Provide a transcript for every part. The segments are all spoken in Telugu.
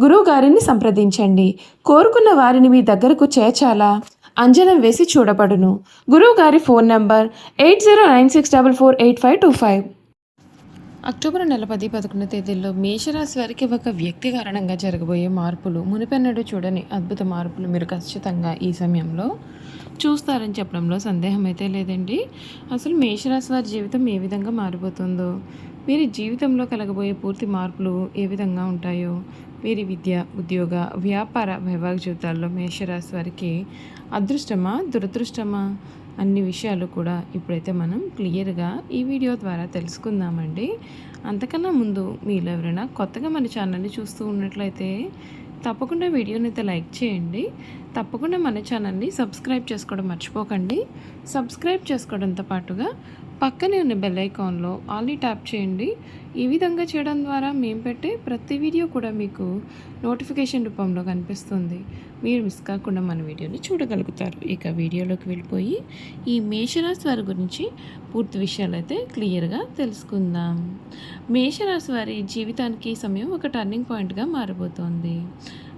గురువు గారిని సంప్రదించండి. కోరుకున్న వారిని మీ దగ్గరకు చేర్చాలా? అంజనం వేసి చూడబడును. గురువు గారి phone number eight zero nine six double four eight five two five. October నెల పది పదకొండు తేదీల్లో మేషరాశి వారికి ఒక వ్యక్తి కారణంగా జరగబోయే మార్పులు మునిపెన్నడు చూడని అద్భుత మార్పులు మీరు ఖచ్చితంగా ఈ సమయంలో చూస్తారని చెప్పడంలో సందేహం అయితే లేదండి. అసలు మేషరాశి వారి జీవితం ఏ విధంగా మారిపోతుందో వీరి జీవితంలో కలగబోయే పూర్తి మార్పులు ఏ విధంగా ఉంటాయో వీరి విద్య ఉద్యోగ వ్యాపార వైవాహిక జీవితాల్లో మేషరాశి వారికి అదృష్టమా దురదృష్టమా? అన్ని విషయాలు కూడా ఇప్పుడైతే మనం క్లియర్గా ఈ వీడియో ద్వారా తెలుసుకుందామండి. అంతకన్నా ముందు మీలో ఎవరైనా కొత్తగా మన ఛానల్ని చూస్తూ ఉన్నట్లయితే తప్పకుండా వీడియోని అయితే లైక్ చేయండి. తప్పకుండా మన ఛానల్ని సబ్స్క్రైబ్ చేసుకోవడం మర్చిపోకండి. సబ్స్క్రైబ్ చేసుకోవడంతో పాటుగా పక్కనే ఉన్న బెల్ ఐకాన్లో ఆల్లీ ట్యాప్ చేయండి. ఈ విధంగా చేయడం ద్వారా మేము పెట్టే ప్రతి వీడియో కూడా మీకు నోటిఫికేషన్ రూపంలో కనిపిస్తుంది. మీరు మిస్ కాకుండా మన వీడియోని చూడగలుగుతారు. ఇక వీడియోలోకి వెళ్ళిపోయి ఈ మేషరాశి వారి గురించి పూర్తి విషయాలు అయితే క్లియర్గా తెలుసుకుందాం. మేషరాశి వారి జీవితానికి సమయం ఒక టర్నింగ్ పాయింట్గా మారబోతోంది.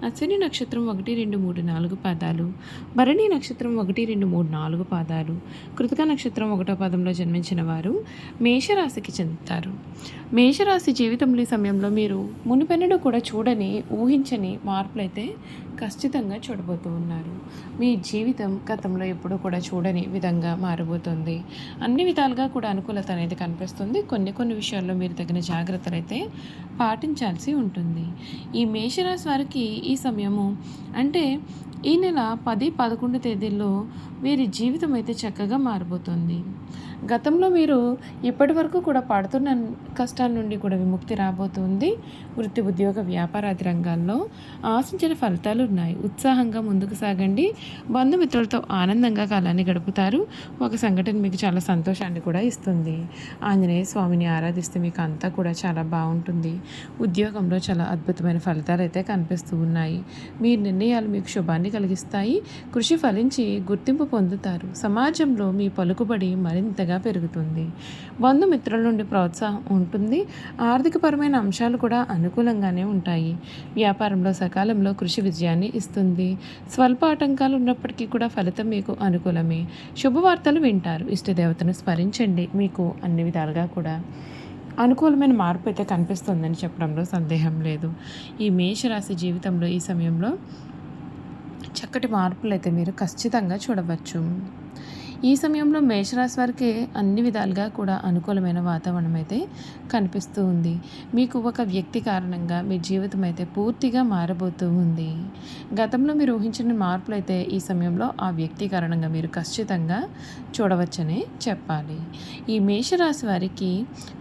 అశ్విని నక్షత్రం ఒకటి రెండు మూడు నాలుగు పాదాలు. భరణి నక్షత్రం ఒకటి రెండు మూడు నాలుగు పాదాలు. కృతిక నక్షత్రం ఒకటో పదంలో జన్మించిన వారు మేషరాశికి చెందుతారు. మేషరాశి జీవితంలో ఈ సమయంలో మీరు మునిపెన్నడూ కూడా చూడని ఊహించని మార్పులైతే ఖచ్చితంగా చూడబోతూ ఉన్నారు. మీ జీవితం గతంలో ఎప్పుడూ కూడా చూడని విధంగా మారబోతుంది. అన్ని విధాలుగా కూడా అనుకూలత అనేది కనిపిస్తుంది. కొన్ని కొన్ని విషయాల్లో మీరు తగిన జాగ్రత్తలు అయితే పాటించాల్సి ఉంటుంది. ఈ మేషరాశి వారికి ఈ సమయము అంటే ఈ నెల పది పదకొండు తేదీల్లో వీరి జీవితం అయితే చక్కగా మారిపోతుంది గతంలో మీరు ఇప్పటి వరకు కూడా పడుతున్న కష్టాల నుండి కూడా విముక్తి రాబోతుంది. వృత్తి ఉద్యోగ వ్యాపారాది రంగాల్లో ఆశించిన ఫలితాలు ఉన్నాయి. ఉత్సాహంగా ముందుకు సాగండి. బంధుమిత్రులతో ఆనందంగా కాలాన్ని గడుపుతారు. ఒక సంఘటన మీకు చాలా సంతోషాన్ని కూడా ఇస్తుంది. ఆంజనేయ స్వామిని ఆరాధిస్తే మీకు అంతా కూడా చాలా బాగుంటుంది. ఉద్యోగంలో చాలా అద్భుతమైన ఫలితాలు అయితే కనిపిస్తూ ఉన్నాయి. మీ నిర్ణయాలు మీకు శుభాన్ని కలిగిస్తాయి. కృషి ఫలించి గుర్తింపు పొందుతారు. సమాజంలో మీ పలుకుబడి మరింతగా పెరుగుతుంది. బంధుమిత్రుల నుండి ప్రోత్సాహం ఉంటుంది. ఆర్థికపరమైన అంశాలు కూడా అనుకూలంగానే ఉంటాయి. వ్యాపారంలో సకాలంలో కృషి విజయాన్ని ఇస్తుంది. స్వల్ప ఆటంకాలు ఉన్నప్పటికీ కూడా ఫలితం మీకు అనుకూలమే. శుభవార్తలు వింటారు. ఇష్టదేవతను స్మరించండి. మీకు అన్ని విధాలుగా కూడా అనుకూలమైన మార్పు అయితే కనిపిస్తుందని చెప్పడంలో సందేహం లేదు. ఈ మేషరాశి జీవితంలో ఈ సమయంలో చక్కటి మార్పులు అయితే మీరు ఖచ్చితంగా చూడవచ్చు. ఈ సమయంలో మేషరాశి వారికి అన్ని విధాలుగా కూడా అనుకూలమైన వాతావరణం అయితే కనిపిస్తూ ఉంది. మీకు ఒక వ్యక్తి కారణంగా మీ జీవితం అయితే పూర్తిగా మారబోతూ ఉంది. గతంలో మీరు ఊహించిన మార్పులు అయితే ఈ సమయంలో ఆ వ్యక్తి కారణంగా మీరు ఖచ్చితంగా చూడవచ్చని చెప్పాలి. ఈ మేషరాశి వారికి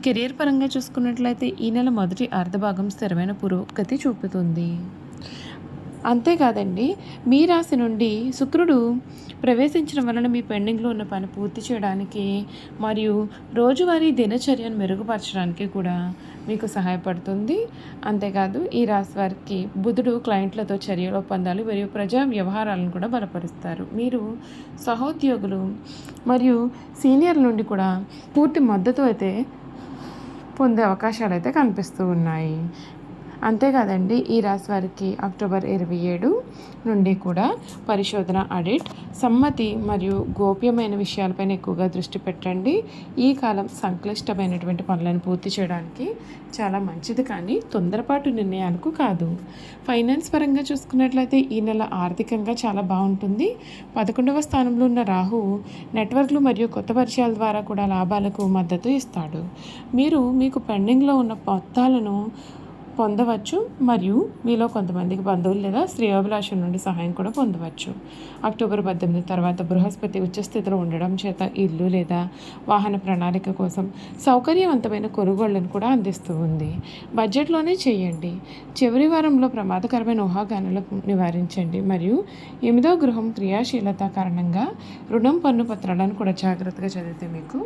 కెరీర్ పరంగా చూసుకున్నట్లయితే ఈ నెల మొదటి అర్ధభాగం స్థిరమైన పురోగతి చూపుతుంది. అంతేకాదండి మీ రాశి నుండి శుక్రుడు ప్రవేశించడం వలన మీ పెండింగ్లో ఉన్న పని పూర్తి చేయడానికి మరియు రోజువారీ దినచర్యను మెరుగుపరచడానికి కూడా మీకు సహాయపడుతుంది. అంతేకాదు ఈ రాశి వారికి బుధుడు క్లయింట్లతో చర్యలు ఒప్పందాలు మరియు ప్రజా వ్యవహారాలను కూడా బలపరుస్తారు. మీరు సహోద్యోగులు మరియు సీనియర్ల నుండి కూడా పూర్తి మద్దతు అయితే పొందే అవకాశాలు అయితే కనిపిస్తూ ఉన్నాయి. అంతేకాదండి ఈ రాశి వారికి అక్టోబర్ ఇరవై ఏడు నుండి కూడా పరిశోధన ఆడిట్ సమ్మతి మరియు గోప్యమైన విషయాలపైన ఎక్కువగా దృష్టి పెట్టండి. ఈ కాలం సంక్లిష్టమైనటువంటి పనులను పూర్తి చేయడానికి చాలా మంచిది కానీ తొందరపాటు నిర్ణయాలకు కాదు. ఫైనాన్స్ పరంగా చూసుకున్నట్లయితే ఈ నెల ఆర్థికంగా చాలా బాగుంటుంది. పదకొండవ స్థానంలో ఉన్న రాహు నెట్వర్క్లు మరియు కొత్త పరిచయాల ద్వారా కూడా లాభాలకు మద్దతు ఇస్తాడు. మీరు మీకు పెండింగ్లో ఉన్న మొత్తాలను పొందవచ్చు మరియు మీలో కొంతమందికి బంధువులు లేదా శ్రేయోభిలాషుల నుండి సహాయం కూడా పొందవచ్చు. అక్టోబర్ పద్దెనిమిది తర్వాత బృహస్పతి ఉచ్చస్థితిలో ఉండడం చేత ఇల్లు లేదా వాహన ప్రణాళిక కోసం సౌకర్యవంతమైన కొనుగోళ్ళను కూడా అందిస్తూ ఉంది. బడ్జెట్లోనే చేయండి. చివరి వారంలో ప్రమాదకరమైన ఊహాగానాలను నివారించండి మరియు ఎనిమిదో గృహం క్రియాశీలత కారణంగా రుణం పన్ను పత్రాలను కూడా జాగ్రత్తగా చదివితే మీకు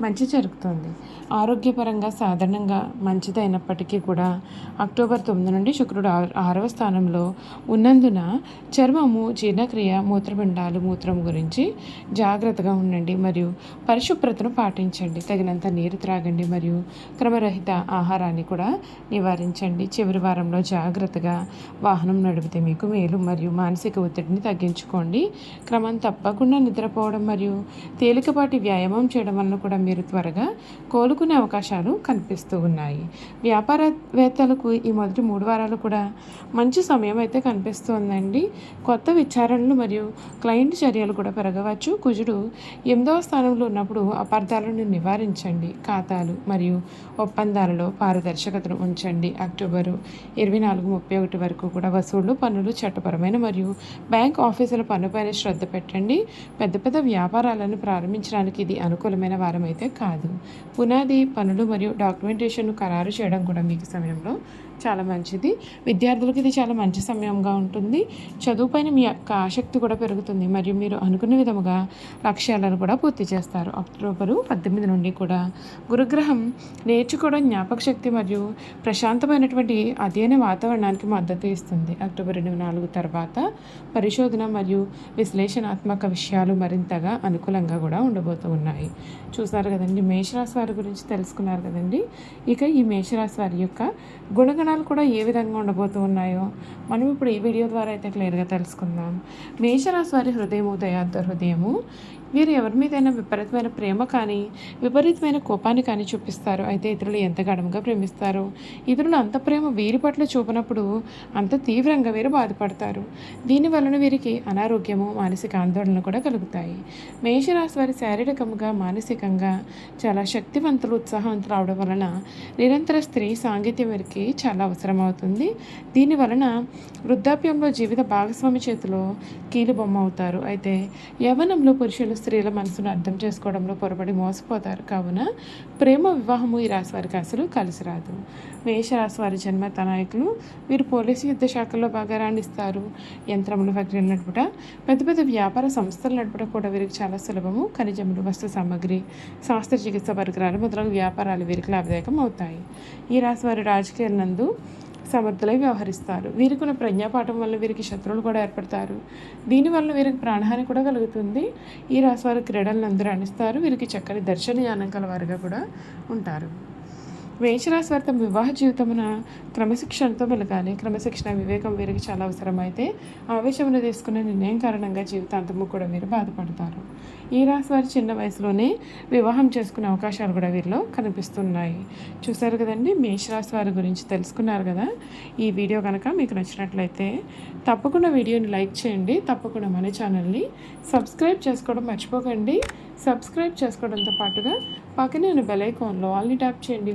మంచి జరుగుతుంది. ఆరోగ్యపరంగా సాధారణంగా మంచిదైనప్పటికీ కూడా అక్టోబర్ తొమ్మిది నుండి శుక్రుడు ఆరవ స్థానంలో ఉన్నందున చర్మము జీర్ణక్రియ మూత్రపిండాలు మూత్రం గురించి జాగ్రత్తగా ఉండండి మరియు పరిశుభ్రతను పాటించండి. తగినంత నీరు త్రాగండి మరియు క్రమరహిత ఆహారాన్ని కూడా నివారించండి. చివరి వారంలో జాగ్రత్తగా వాహనం నడిపితే మీకు మేలు మరియు మానసిక ఒత్తిడిని తగ్గించుకోండి. క్రమం తప్పకుండా నిద్రపోవడం మరియు తేలికపాటి వ్యాయామం చేయడం వలన కూడా మీరు త్వరగా కోలుకునే అవకాశాలు కనిపిస్తూ ఉన్నాయి. వ్యాపారవేత్తలకు ఈ మొదటి మూడు వారాలు కూడా మంచి సమయం అయితే కనిపిస్తుందండి. కొత్త విచారణలు మరియు క్లయింట్ చర్యలు కూడా పెరగవచ్చు. కుజుడు ఎనిమిదవ స్థానంలో ఉన్నప్పుడు అపార్థాలను నివారించండి. ఖాతాలు మరియు ఒప్పందాలలో పారదర్శకతను ఉంచండి. అక్టోబరు ఇరవై నాలుగు ముప్పై ఒకటి వరకు కూడా వసూళ్ళు పన్నులు చట్టపరమైన మరియు బ్యాంక్ ఆఫీసుల పన్నుపైన శ్రద్ధ పెట్టండి. పెద్ద పెద్ద వ్యాపారాలను ప్రారంభించడానికి ఇది అనుకూలమైన వారం అయితే కాదు. పునాది పనులు మరియు డాక్యుమెంటేషన్ను ఖరారు చేయడం కూడా మీకు సమయంలో చాలా మంచిది. విద్యార్థులకు ఇది చాలా మంచి సమయంగా ఉంటుంది. చదువుపైన మీ యొక్క ఆసక్తి కూడా పెరుగుతుంది. మరియు మీరు అనుకున్న విధముగా లక్ష్యాలను కూడా పూర్తి చేస్తారు. అక్టోబరు పద్దెనిమిది నుండి కూడా గురుగ్రహం నేర్చుకోవడం జ్ఞాపక శక్తి మరియు ప్రశాంతమైనటువంటి అధ్యయన వాతావరణానికి మద్దతు ఇస్తుంది. అక్టోబర్ ఇరవై నాలుగు తర్వాత పరిశోధన మరియు విశ్లేషణాత్మక విషయాలు మరింతగా అనుకూలంగా కూడా ఉండబోతూ ఉన్నాయి. చూసారు కదండి మేషరాశి వారి గురించి తెలుసుకున్నారు కదండి. ఇక ఈ మేషరాశి వారి యొక్క గుణగణ గుణగణాలు కూడా ఏ విధంగా ఉండబోతూ ఉన్నాయో మనం ఇప్పుడు ఈ వీడియో ద్వారా అయితే క్లియర్గా తెలుసుకుందాం. మేషరాశి వారి హృదయము దయాంత హృదయము. వీరు ఎవరి మీదైనా విపరీతమైన ప్రేమ కానీ విపరీతమైన కోపాన్ని కానీ చూపిస్తారు. అయితే ఇతరులు ఎంత గడముగా ప్రేమిస్తారు? ఇతరులు అంత ప్రేమ వీరి పట్ల చూపినప్పుడు అంత తీవ్రంగా వీరు బాధపడతారు. దీని వలన వీరికి అనారోగ్యము మానసిక ఆందోళన కూడా కలుగుతాయి. మేషరాశి వారి శారీరకంగా మానసికంగా చాలా శక్తివంతులు ఉత్సాహవంతులు అవడం వలన నిరంతర స్త్రీ సాంగత్యం వీరికి చాలా అవసరం అవుతుంది దీని వలన వృద్ధాప్యంలో జీవిత భాగస్వామి చేతిలో కీలుబొమ్మ అవుతారు. అయితే యవ్వనంలో పురుషులు స్త్రీల మనసును అర్థం చేసుకోవడంలో పొరపడి మోసపోతారు. కావున ప్రేమ వివాహము ఈ రాశి వారికి అసలు కలిసి రాదు. మేషరాశి వారి జన్మ నాయకులు వీరు పోలీసు యుద్ధ శాఖల్లో బాగా రాణిస్తారు. యంత్రములు ఫ్యాక్టరీలు నడుపుట పెద్ద పెద్ద వ్యాపార సంస్థలు నడుపుట కూడా వీరికి చాలా సులభము. ఖనిజములు వస్తు సామాగ్రి శాస్త్ర చికిత్స పరికరాలు మొదలగు వ్యాపారాలు వీరికి లాభదాయకం అవుతాయి. ఈ రాశి వారి రాజకీయాల నందు సమర్థులై వ్యవహరిస్తారు. వీరికి ఉన్న ప్రజ్ఞాపాఠం వల్ల వీరికి శత్రువులు కూడా ఏర్పడతారు. దీనివల్ల వీరికి ప్రాణహాని కూడా కలుగుతుంది. ఈ రాశి వారు క్రీడలను అందరూ రాణిస్తారు వీరికి చక్కని దర్శన జ్ఞానం కలవారుగా కూడా ఉంటారు. మేషరాశి వారి తమ వివాహ జీవితమున క్రమశిక్షణతో వెలగాలి క్రమశిక్షణ వివేకం వీరికి చాలా అవసరమైతే ఆవేశమును తీసుకునే నిర్ణయం కారణంగా జీవితాంతము కూడా వీరు బాధపడతారు. ఈ రాశి వారి చిన్న వయసులోనే వివాహం చేసుకునే అవకాశాలు కూడా వీరిలో కనిపిస్తున్నాయి. చూశారు కదండి? మేషరాశి వారి గురించి తెలుసుకున్నారు కదా? ఈ వీడియో కనుక మీకు నచ్చినట్లయితే తప్పకుండా వీడియోని లైక్ చేయండి. తప్పకుండా మన ఛానల్ని సబ్స్క్రైబ్ చేసుకోవడం మర్చిపోకండి. సబ్స్క్రైబ్ చేసుకోవడంతో పాటుగా పక్కనే ఉన్న బెల్ ఐకాన్లో ఆల్ని ట్యాప్ చేయండి. ఈ